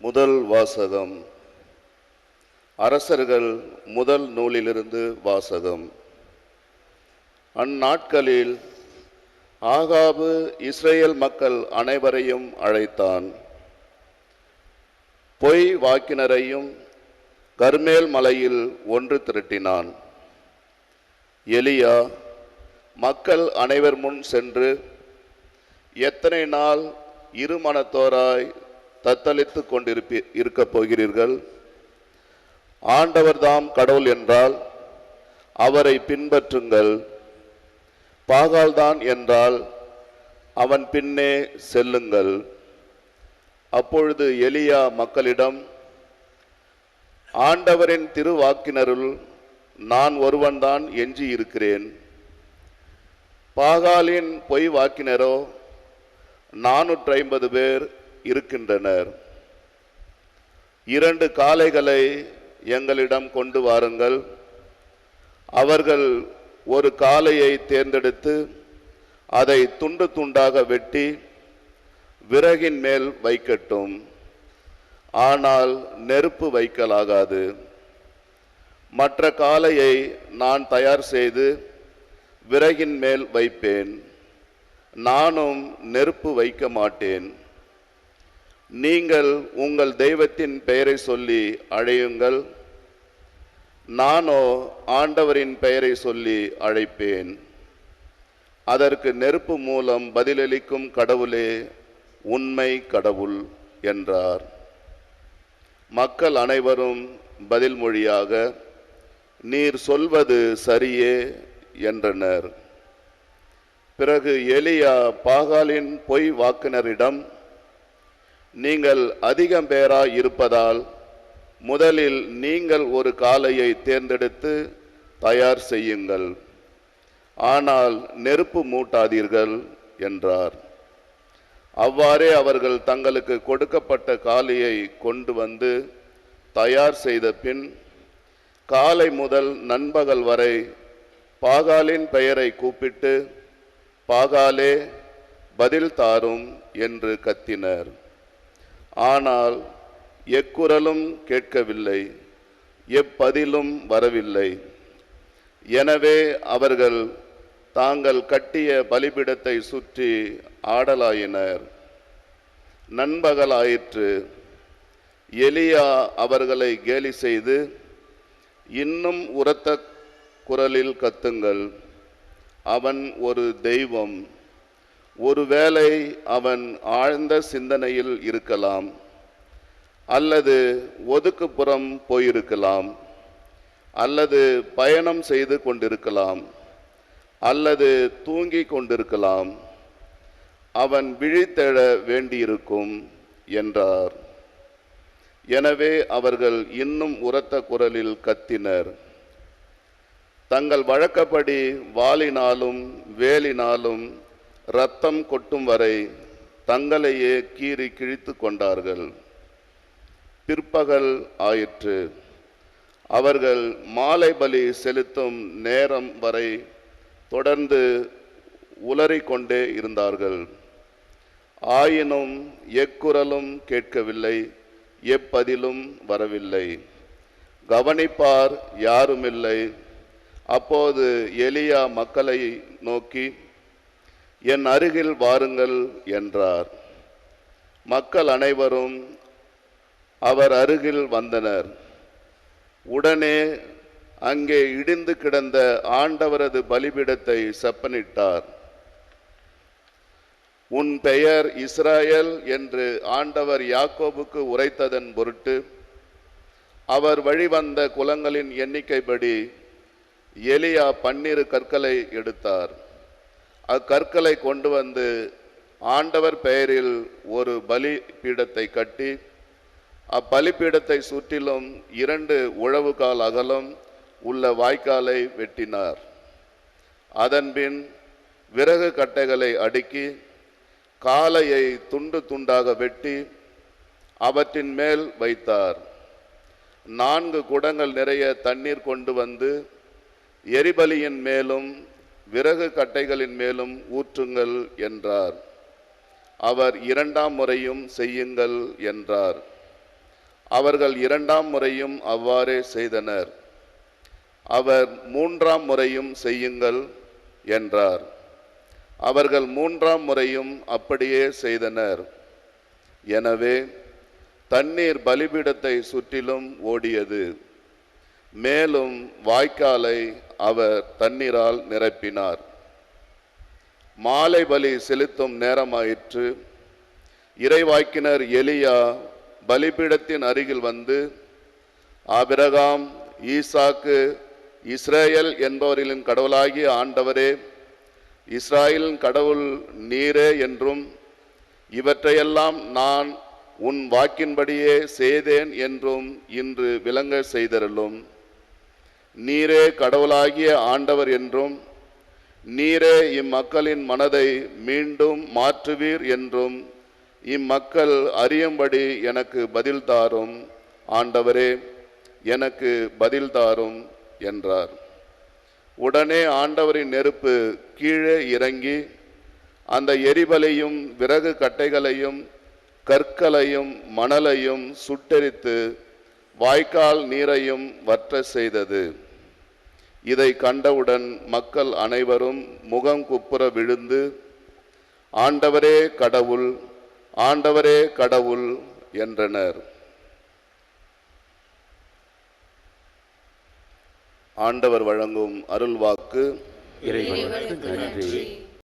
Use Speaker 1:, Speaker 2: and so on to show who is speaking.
Speaker 1: முதல் வாசகம். அரசர்கள் முதல் நூலிலிருந்து வாசகம். அந்நாட்களில் ஆகாபு இஸ்ரேல் மக்கள் அனைவரையும் அழைத்தான். பொய் வாக்கினரையும் கர்மேல் மலையில் ஒன்று திரட்டினான். எலியா மக்கள் அனைவர் முன் சென்று எத்தனை நாள் இருமனத்தோராய் தத்தளித்து கொண்டிருப்பி இருக்கப் போகிறீர்கள். ஆண்டவர்தாம் கடவுள் என்றால் அவரை பின்பற்றுங்கள். பாகால்தான் என்றால் அவன் பின்னே செல்லுங்கள். அப்பொழுது எலியா மக்களிடம் ஆண்டவரின் திருவாக்கினருள் நான் ஒருவன்தான் எஞ்சி இருக்கிறேன். பாகாலின் பொய் வாக்கினரோ நானூற்றி ஐம்பது பேர் இருக்கின்றனர். இரண்டு காளைகளை எங்களிடம் கொண்டு வாருங்கள். அவர்கள் ஒரு காளையை தேர்ந்தெடுத்து அதை துண்டு துண்டாக வெட்டி விறகின் மேல் வைக்கட்டும். ஆனால் நெருப்பு வைக்கலாகாது. மற்ற காளையை நான் தயார் செய்து விறகின் மேல் வைப்பேன். நானும் நெருப்பு வைக்க மாட்டேன். நீங்கள் உங்கள் தெய்வத்தின் பெயரை சொல்லி அழையுங்கள். நானோ ஆண்டவரின் பெயரை சொல்லி அழைப்பேன். அதற்கு நெருப்பு மூலம் பதிலளிக்கும் கடவுளே உண்மை கடவுள் என்றார். மக்கள் அனைவரும் பதில் மொழியாக நீர் சொல்வது சரியே என்றனர். பிறகு எலியா பாகாலின் பொய் வாக்கினரிடம் நீங்கள் அதிகம் பேராய் இருப்பதால் முதலில் நீங்கள் ஒரு காளையை தேர்ந்தெடுத்து தயார் செய்யுங்கள். ஆனால் நெருப்பு மூட்டாதீர்கள் என்றார். அவ்வாறே அவர்கள் தங்களுக்கு கொடுக்கப்பட்ட காளையை கொண்டு வந்து தயார் செய்த பின் காலை முதல் நண்பகல் வரை பாகாலின் பெயரை கூப்பிட்டு பாகாலே பதில் தாரும் என்று கத்தினர். ஆனால் எக்குரலும் கேட்கவில்லை எப்பதிலும் வரவில்லை. எனவே அவர்கள் தாங்கள் கட்டிய பலிபிடத்தை சுற்றி ஆடலாயினர். நண்பகலாயிற்று. எலியா அவர்களை கேலி செய்து இன்னும் உரத்த குரலில் கத்துங்கள். அவன் ஒரு தெய்வம். ஒருவேளை அவன் ஆழ்ந்த சிந்தனையில் இருக்கலாம் அல்லது ஒதுக்குப்புறம் போயிருக்கலாம் அல்லது பயணம் செய்து கொண்டிருக்கலாம் அல்லது தூங்கிக் கொண்டிருக்கலாம் அவன் விழித்தெழ வேண்டியிருக்கும் என்றார். எனவே அவர்கள் இன்னும் உரத்த குரலில் கத்தினர். தங்கள் வழக்கப்படி வாளினாலும் வேலினாலும் ரத்தம் கொட்டும் வரை தங்களையே கீறி கிழித்து கொண்டார்கள். பிற்பகல் ஆயிற்று. அவர்கள் மாலை பலி செலுத்தும் நேரம் வரை தொடர்ந்து உளறிக்கொண்டே இருந்தார்கள். ஆயினும் எக்குரலும் கேட்கவில்லை எப்பதிலும் வரவில்லை. கவனிப்பார் யாருமில்லை. அப்போது எலியா மக்களை நோக்கி என் அருகில் வாருங்கள் என்றார். மக்கள் அனைவரும் அவர் அருகில் வந்தனர். உடனே அங்கே இடிந்து கிடந்த ஆண்டவரது பலிபீடத்தை செப்பனிட்டார். உன் பெயர் இஸ்ராயேல் என்று ஆண்டவர் யாக்கோபுக்கு உரைத்ததன் பொருட்டு அவர் வழிவந்த குலங்களின் எண்ணிக்கைப்படி எலியா பன்னிரு கற்களை எடுத்தார். அக்கற்களை கொண்டு வந்து ஆண்டவர் பெயரில் ஒரு பலி பீடத்தை கட்டி அப்பலிப்பீடத்தை சுற்றிலும் இரண்டு உழவுகால் அகலம் உள்ள வாய்க்காலை வெட்டினார். அதன்பின் விறகு கட்டைகளை அடுக்கி காலையை துண்டு துண்டாக வெட்டி அவற்றின் மேல் வைத்தார். நான்கு குடங்கள் நிறைய தண்ணீர் கொண்டு வந்து எரிபலியின் மேலும் விறகு கட்டைகளின் மேலும் ஊற்றுங்கள் என்றார். அவர் இரண்டாம் முறையும் செய்யுங்கள் என்றார். அவர்கள் இரண்டாம் முறையும் அவ்வாறே செய்தனர். அவர் மூன்றாம் முறையும் செய்யுங்கள் என்றார். அவர்கள் மூன்றாம் முறையும் அப்படியே செய்தனர். எனவே தண்ணீர் பலிபீடத்தை சுற்றிலும் ஓடியது. மேலும் வாய்க்காலை அவர் தண்ணீரால் நிரப்பினார். மாலை பலி செலுத்தும் நேரமாயிற்று. இறைவாக்கினர் எலியா பலிபீடத்தின் அருகில் வந்து ஆபிரகாம் ஈசாக்கு இஸ்ரேல் என்பவர்களின் கடவுளாகிய ஆண்டவரே இஸ்ராயலின் கடவுள் நீரே என்றும் இவற்றையெல்லாம் நான் உன் வாக்கின்படியே செய்தேன் என்றும் இன்று விளங்க செய்தருளும். நீரே கடவுளாகிய ஆண்டவர் என்றும் நீரே இம்மக்களின் மனதை மீண்டும் மாற்றுவீர் என்றும் இம்மக்கள் அறியும்படி எனக்கு பதில் தாரும். ஆண்டவரே எனக்கு பதில் தாரும் என்றார். உடனே ஆண்டவரின் நெருப்பு கீழே இறங்கி அந்த எரிபலையும் விறகு கட்டைகளையும் கற்களையும் மணலையும் சுட்டெரித்து வாய்க்கால் நீரையும் வற்ற செய்தது. இதை கண்டவுடன் மக்கள் அனைவரும் முகம் குப்புற விழுந்து ஆண்டவரே கடவுள் ஆண்டவரே கடவுள் என்றனர். ஆண்டவர் வழங்கும் அருள்வாக்கு
Speaker 2: இறைவனுக்கு நன்றி.